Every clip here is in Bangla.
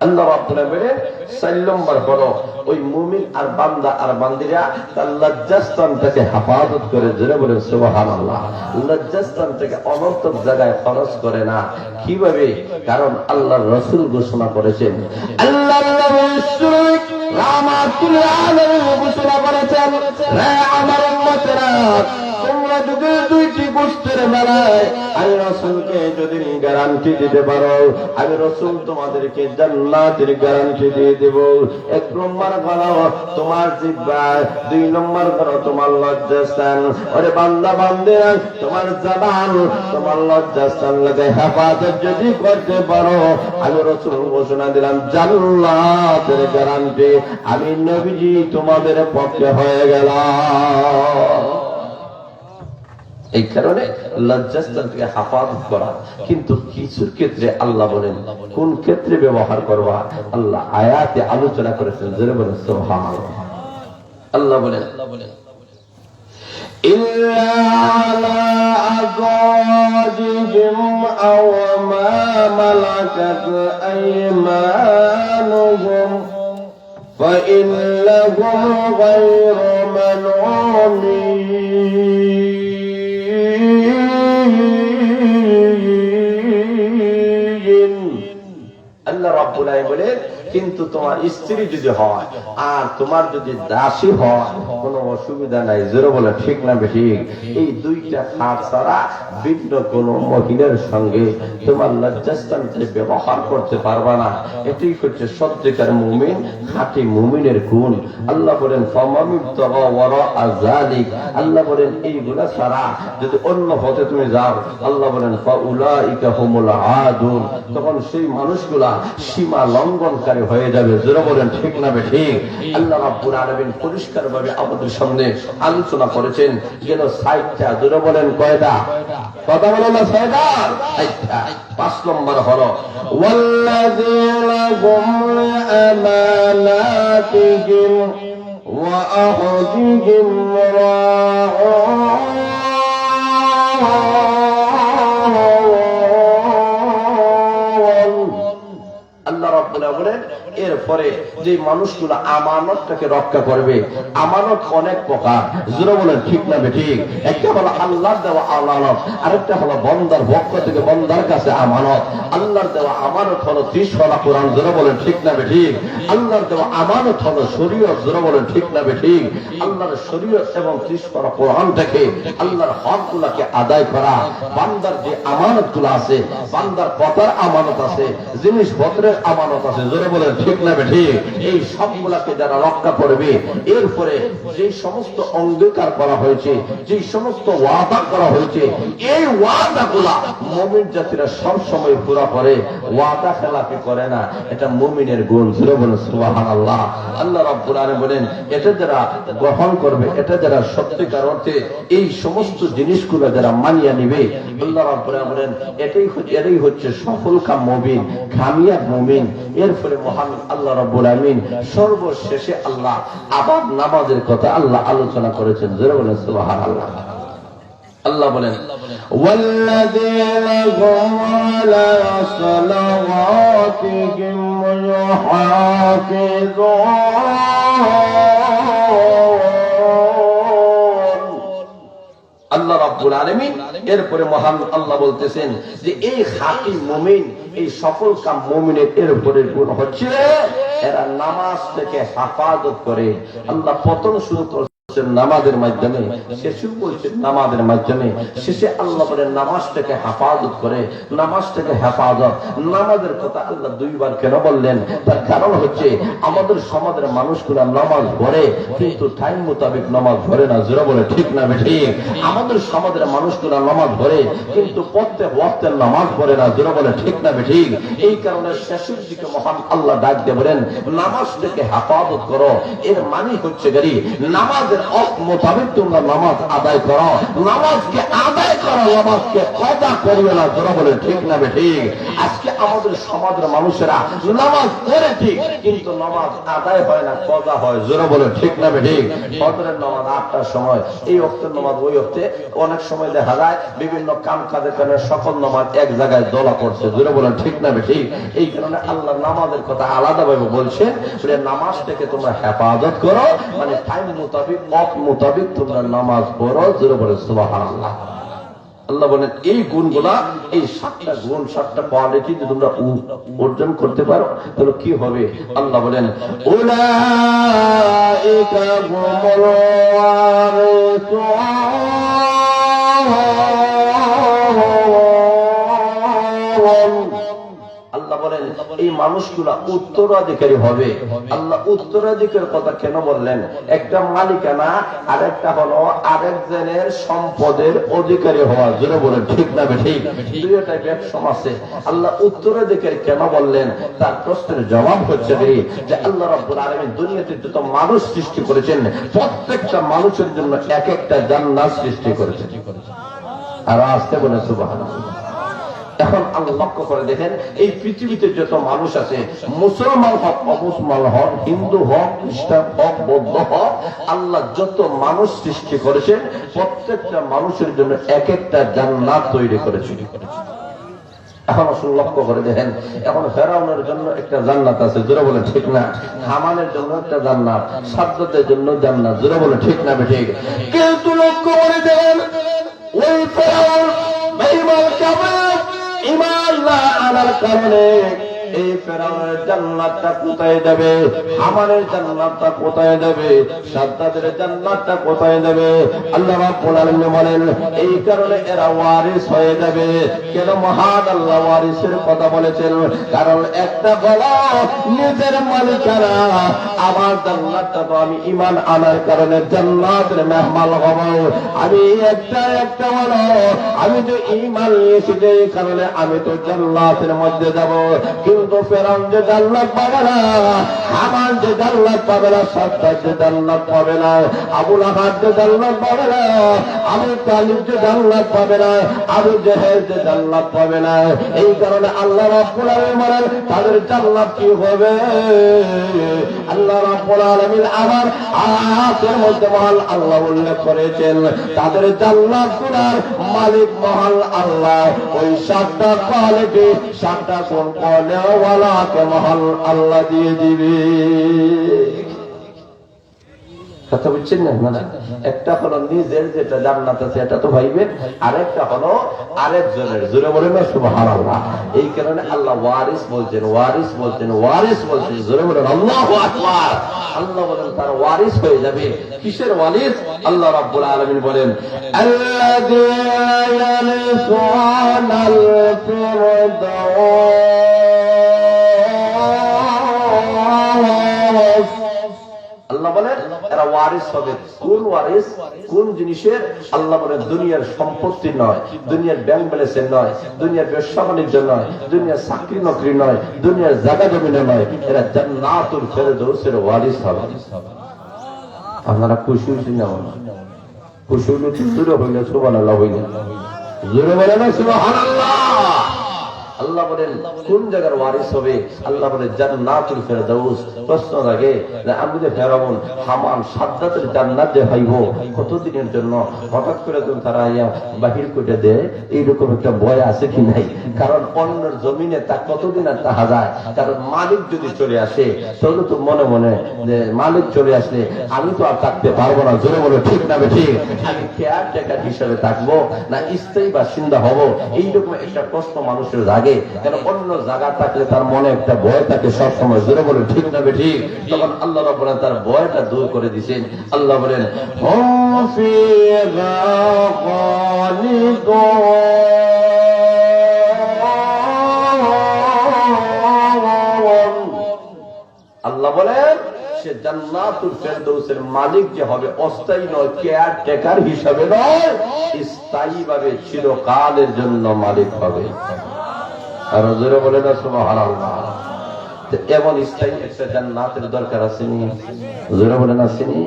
আল্লাহ কীভাবে? কারণ আল্লাহর রাসূল ঘোষণা করেছেন। আল্লাহ রাসূল ঘোষণা করেছেন উম্মতেরা তোমরা যদি দুইটি গোষ্ঠীর বেলায় আমি রসুলকে যদি গ্যারান্টি দিতে পারো, আমি রসুল তোমাদেরকে জান্নাতের গ্যারান্টি দিয়ে দেব। এক নম্বর করো তোমার জিব্বায়। দুই নম্বর করো তোমার লজ্জাস্থান। ওরে বান্দা, বান্দে, তোমার জবান, তোমার লজ্জাস্থান লাগে। হেফাজত যদি করতে পারো, আমি রসুল ঘোষণা দিলাম, জান্নাতের গ্যারান্টি আমি নবীজি তোমাদের পক্ষে হয়ে গেলাম। এই কারণে লজ্জাস্থান থেকে হাফাজত করা কিন্তু কিছুর ক্ষেত্রে আল্লাহ বলেন কোন ক্ষেত্রে ব্যবহার করবা আল্লাহ আয়াতে আলোচনা করেছেন জোরে বলেন সোহান আল্লাহ বলেন إلا على أزواجهم أو ما ملكت أيمانهم فإنهم غير ملومين আলামিন বলেন কিন্তু তোমার স্ত্রী যদি হয় আর তোমার যদি দাসী হয়, কোনো অসুবিধা নাই, জোরে বলে, ঠিক না ঠিক এই দুইটা খাট ছাড়া ভিন্ন কোন মহিলার সঙ্গে তোমার লজ্জাস্থানকে ব্যবহার করতে পারবা না। এটাই হচ্ছে সত্যিকার মুমিন, খাঁটি মুমিনের গুণ। আল্লাহ বলেন আল্লাহ বলেন, এইগুলা ছাড়া যদি অন্য পথে তুমি যাও। আল্লাহ বলেন তখন সেই মানুষগুলা সীমা সীমা লঙ্ঘনকারী হয়ে যাবে। জোরে বলেন, ঠিক না বে ঠিক? আল্লাহ রাব্বুল আলামিন পরিষ্কার ভাবে আমাদের সামনে আলোচনা করেছেন। যেন সাইটটা, জোরে বলেন, কয়টা? কথা বলেন না, ছয়টা? সাইটটা, পাঁচ নম্বর হলো, ওয়াল্লাযীনা হুম আমানাতিহিম ওয়া আহদিহিম রাউন। বলেন, এরপরে যে মানুষগুলো আমানতটাকে রক্ষা করবে, আমানত অনেক প্রকার। জোরে বলেন, ঠিক না ঠিক একটা হলো আল্লাহর দেওয়া আমানত, আরেকটা হলো বন্দার পক্ষ থেকে বন্দার কাছে আমানত। আল্লাহর দেওয়া আমানত হলো ত্রিশ হলা কোরআন, জোরে বলেন, ঠিক না ঠিক আল্লাহর দেওয়া আমানত হলো শরীয়ত, জোরে বলেন, ঠিক না ঠিক আল্লাহর শরীয়ত এবং ত্রিশ করা কোরআন থেকে আল্লাহর হক গুলাকে আদায় করা। বান্দার যে আমানতগুলো আছে, বান্দার কথার আমানত আছে, জিনিসপত্রের আমানত আছে জোরে বলেন, ঠিক না ঠিক? এই সবগুলাকে যারা রক্ষা করবে, এরপরে যে সমস্ত অঙ্গীকার করা হয়েছে, যে সমস্ত ওয়াদা করা হয়েছে, এই ওয়াদা গুলা মমিন জাতিরা সব সময় পুরা করে, ওয়াদা খেলাপি করে না, এটা মুমিনের গুণ, জোরে বলেন সুবাহান আল্লাহ রব্বুল আলামিন বলেন, এটা যারা গ্রহণ করবে, এটা যারা সত্যিকার অর্থে এই সমস্ত জিনিসগুলো যারা মানিয়ে নিবে, আল্লাহ রব্বুল আলামিন বলেন, এটাই এটাই হচ্ছে সফল কাম মুমিন কামিয়াব মুমিন এর ফলে মহান আল্লাহ রব্বুল আমিন সর্বশেষে আল্লাহ আবার নামাজের কথা আল্লাহ আলোচনা করেছেন জোরে বলেন সুবাহান আল্লাহ আল্লাহ বলেন والذين هم على صلواتهم يحافظون রাব্বুল আলামিন। এরপরে মহান আল্লাহ বলতেছেন যে, এই হাকি মুমিন, এই সকল কাম মুমিনের এরপরে গুণ হচ্ছে এরা নামাজ থেকে হেফাজত করে। আল্লাহ পতন শুরু নামাজের মাধ্যমে নামাজের মাধ্যমে, শেষে আল্লাহ বলেন নামাজ থেকে হেফাজত করে নামাজ থেকে হেফাজত। নামাজের কথা আল্লাহ দুইবার কেন বললেন? তার কারণ হচ্ছে আমাদের সমাজের মানুষগুলা নামাজ কিন্তু টাইম মোতাবেক নামাজ না। জোরে বলে ঠিক না ঠিক আমাদের সমাজের মানুষগুলা নামাজ কিন্তু নামাজ না। জোরে বলে ঠিক না ঠিক এই কারণে শেষের দিকে মহান আল্লাহ ডাক দিয়ে বলেন নামাজ হেফাজত করো। এর মানে হচ্ছে গাড়ি নামাজের হক মোতাবেক তোমরা নামাজ আদায় করো। নামাজকে আদায় করো, নামাজকে কদা করবে না তোরা বলে ঠিক না ঠিক? আমাদের সমাজের মানুষেরা নামাজ পড়ে ঠিক, কিন্তু নামাজ আদায় হয় না কদা হয়। জোরে বলে ঠিক না ঠিক ফজরের নামাজ আটটার সময়, এই অক্তের নামাজ ওই অক্তে অনেক সময় দেখা যায়, বিভিন্ন কাম কাজের কারণে সকল নামাজ এক জায়গায় দলা করছে। জোরে বলে ঠিক না ঠিক এই কারণে আল্লাহ নামাজের কথা আলাদাভাবে বলছেন যে নামাজ থেকে তোমরা হেফাজত করো মানে টাইম মোতাবিক অফ মোতাবিক তোমরা নামাজ পড়ো। জোরে বলে সুবাহ আল্লাহ আল্লাহ বলেন, এই গুণগুলা, এই সাতটা গুণ, সাতটা কোয়ালিটি যদি তোমরা অর্জন করতে পারো। তাহলে কি হবে? আল্লাহ বলেন, উলাইকা এই মানুষগুলা উত্তরাধিকারী হবে। আল্লাহ উত্তরাধিকার কথা কেন বললেন? একটা মালিকানা, আরেকটা হলো আরেকজনের সম্পদের অধিকারী হওয়া। জোরে বলেন, ঠিক না ঠিক? দুইটাই ব্যবসম আছে। আল্লাহ উত্তরাধিকারী কেন বললেন? তার প্রশ্নের জবাব হচ্ছে যে আল্লাহ রাব্বুল আলামিন দুনিয়াতে যত মানুষ সৃষ্টি করেছেন, প্রত্যেকটা মানুষের জন্য এক একটা জান্নাত সৃষ্টি করেছেন। আর আসতে বলে সুবহানাল্লাহ। এখন আল্লাহ লক্ষ্য করে দেখেন, এই পৃথিবীতে যত মানুষ আছে, মুসলমান হক, অমুসলমান হক, হিন্দু হক, খ্রিস্টান হক, বৌদ্ধ হক, আল্লাহ যত মানুষ সৃষ্টি করেছেন প্রত্যেকটা মানুষের জন্য এক একটা জান্নাত তৈরি করেছেন এখন আসলে লক্ষ্য করে দেখেন, এখন ফেরাউনের জন্য একটা জান্নাত আছে, জোরে বলে ঠিক না? হামানের জন্য একটা জান্নাত, সাদ্দাতের জন্য জান্নাত, জোরে বলে ঠিক না ঠিক? কিন্তু লক্ষ্য করে দেখেন, ওই ফেরাউন, বেঈমান, কাফের ইমান না আনার কারণে এই ফেরাউনের জান্নাতটা কোথায় যাবে? হামানের জান্নাতটা কোথায় যাবে? সাদ্দাদের জান্নাতটা কোথায় যাবে? আল্লাহ রাব্বুল আলামিন বলেন, এই কারণে এরা ওয়ারিস হয়ে যাবে। কেন মহান আল্লাহ ওয়ারিসের কথা বলেছেন? কারণ একটা বলা, নিজের মালিকারা আমার জান্নাতটা তো আমি ইমান আনার কারণে জান্নাতের মেহমান হব। আমি একটা একটা বলো, আমি তো ইমান নিয়েছি যে কারণে আমি তো জান্নাতের মধ্যে যাব। কিন্তু ফেরাউন যে জান্নাত পাবে না আমার যে জান্নাত পাবে না সাদ্দার যে জান্নাত পাবে না, আবুল আহাদ যে জান্নাত পাবে না আমি তালিব যে জান্নাত পাবে না, আবু জেহেল যে জান্নাত পাবে না। এই কারণে আল্লাহ রাব্বুল আলামিন বলেন, তাদের জান্নাত কি হবে? আল্লাহ রাব্বুল আলামিন আমার আয়াতের মধ্যে মহান আল্লাহ উল্লেখ করেছেন, তাদের জান্নাতগুলার মালিক মহান আল্লাহ। ওই সাতটা কোয়ালিটি সাতটা কোন আল্লাহ দিয়ে দিবে। কথা বুঝছেন না না একটা হলো নিজের যেটা জান্নাত আছে, এটা তো ভাইবেন আরেকটা হলো আরেকজনের, জোরে বলে না, সুবহানাল্লাহ। এই কারণে আল্লাহ ওয়ারিস বলছেন ওয়ারিস বলছেন ওয়ারিস বলছেন, জোরে বলেন, আল্লাহু আকবার। আল্লাহ বলেন, তার ওয়ারিস হয়ে যাবে। কিসের ওয়ারিস? আল্লাহ রাব্বুল আলামিন বলেন, আল্লাযীনা ইয়ারসুনাল ফিরদাউস। আল্লাহ বলেন, এরা ওয়ারিস হবে। কোন ওয়ারিস, কোন জিনিসের, আল্লাহ বলেন, দুনিয়ার সম্পত্তি নয়, দুনিয়ার ব্যাংক ব্যালেন্সের নয়, দুনিয়ার ব্যবসা বাণিজ্য নয়, দুনিয়ার চাকরি নকরি নয়, দুনিয়ার জায়গা জমিনে নয়, এরা জান্নাতুল ফেরদৌসের ওয়ারিস হবে। আপনারা খুশি হয়েছেন না খুশি হইলে জোরে হইলে, সুবহানাল্লাহ হইলে। জোরে বলে না, সুবহানাল্লাহ। আল্লাহ বলেন, কোন জায়গার ওয়ারিস হবে? আল্লাহ বলেন, জান্নাতুল ফেরদাউস। প্রশ্ন লাগে আমি যে ফেরাউন, হামান সাদ্দাতের জান্নাত যে হইব। কতদিনের জন্য? হঠাৎ করে তুমি তারা ইয়া বাহির করে দেয়, এইরকম একটা ভয় আছে কি নাই? কারণ অন্যের জমিনে তা কতদিন আর তাহা যায়? কারণ মালিক যদি চলে আসে, তাহলে তো মনে মনে, যে মালিক চলে আসলে আমি তো আর থাকতে পারব না। জোরে বলে, ঠিক না ঠিক আমি কেয়ার টেকার হিসাবে থাকব না, স্থায়ী বাসিন্দা হব? এইরকম একটা প্রশ্ন মানুষের জাগে। কেন অন্য জায়গা থাকলে তার মনে একটা ভয় থাকে, সবসময় জোরে বলে, ঠিক না বে, ঠিক? তখন আল্লাহ রব তার ভয়টা দূর করে দিছেন। আল্লাহ বলেন আল্লাহ বলেন, সে জান্নাতুল ফেরদৌসের মালিক যে হবে, অস্থায়ী নয় কেয়ার টেকার হিসাবে নয় স্থায়ী ভাবে চিরকালের জন্য মালিক হবে। জোরে বলে না, সুবহানাল্লাহ। এমন স্থায়ী একটা জান্নাতের দরকার আছে নি? জোরে বলেন আছে নি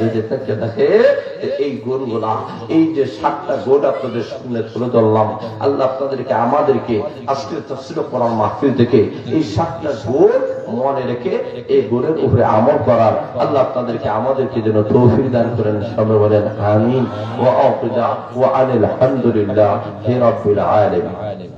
যদি এই গুণগুলা, এই যে সাতটা গুণ আপনাদের সামনে তুলে ধরলাম, আল্লাহ আপনাদেরকে, আমাদেরকে আজকের তফসিল করার মাহফিল থেকে এই সাতটা গুণ মনে রেখে এই গুণের উপরে আমল করার আল্লাহ আপনাদেরকে, আমাদেরকে যেন তৌফিক দান করেন, সবাই বলেন, আমিন। ওয়া আকিদা ওয়া হামদুলিল্লাহ, হি আলামিন।